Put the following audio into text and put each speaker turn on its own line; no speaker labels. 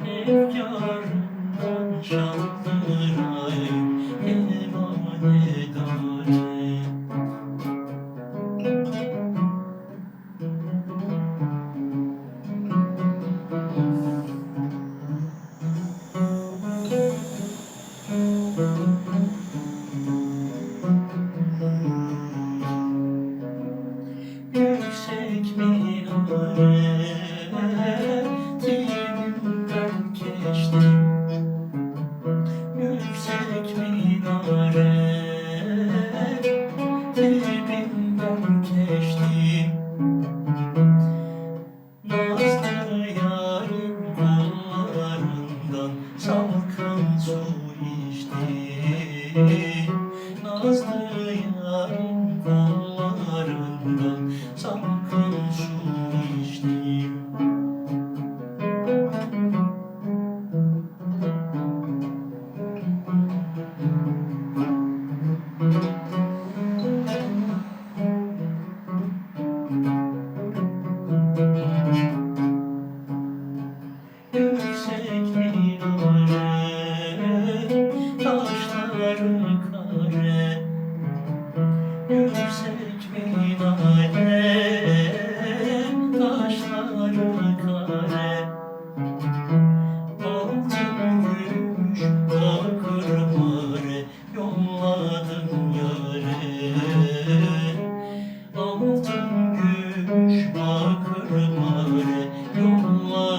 Aman şanlıray emanetare Yüksek minare Yüksek minare Dilimden geçtim Nazlı yarim kollarından Salkın su Nazlı yarim kollarından Yüksek minare Taşları kare. Altın gümüş bakır mare Yolladım yâre. Altın gümüş bakır mare Yolladım